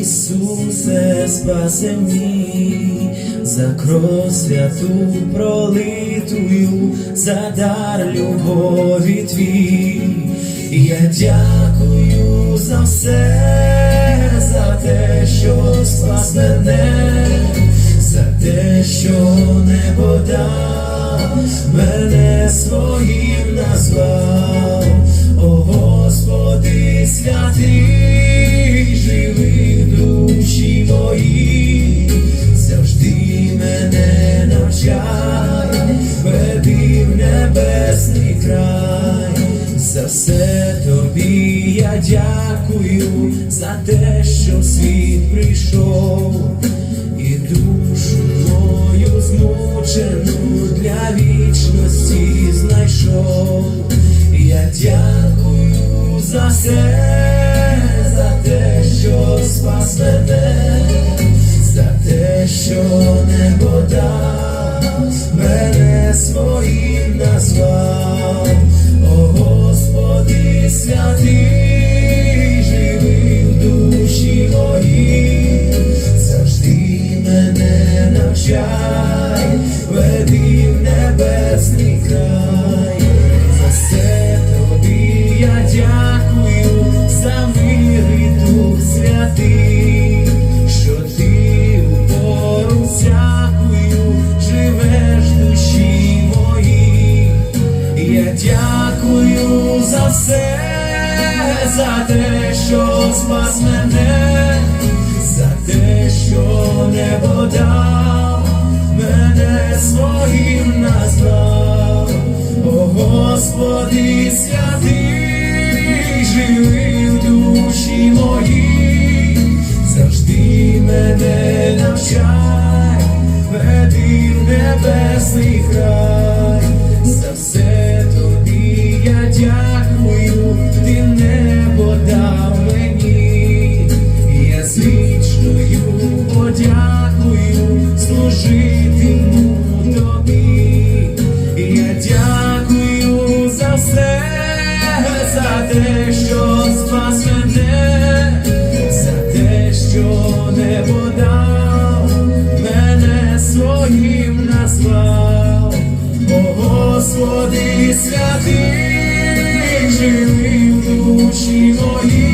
Ісусе, спаси мій, за кров святу пролитую, за дар любові твій. Я дякую за все, за те, що спас мене, за те, що небо дав, мене своїм назвав, о мене веди в небесний край, за все тобі я дякую, за те, що світ прийшов, і душу мою змучену для вічності знайшов. Я дякую за все, своїм назвав, о Господи святий, все, за те, що спас мене, за те, що небо дав, мене своїм назвав, о Господи святий, живи в душі моїй, завжди мене навчай, веди в небесний край, те, що спас мене, те, що не подав, мене своїм назвав, о Господи святий, живи в душі моїй.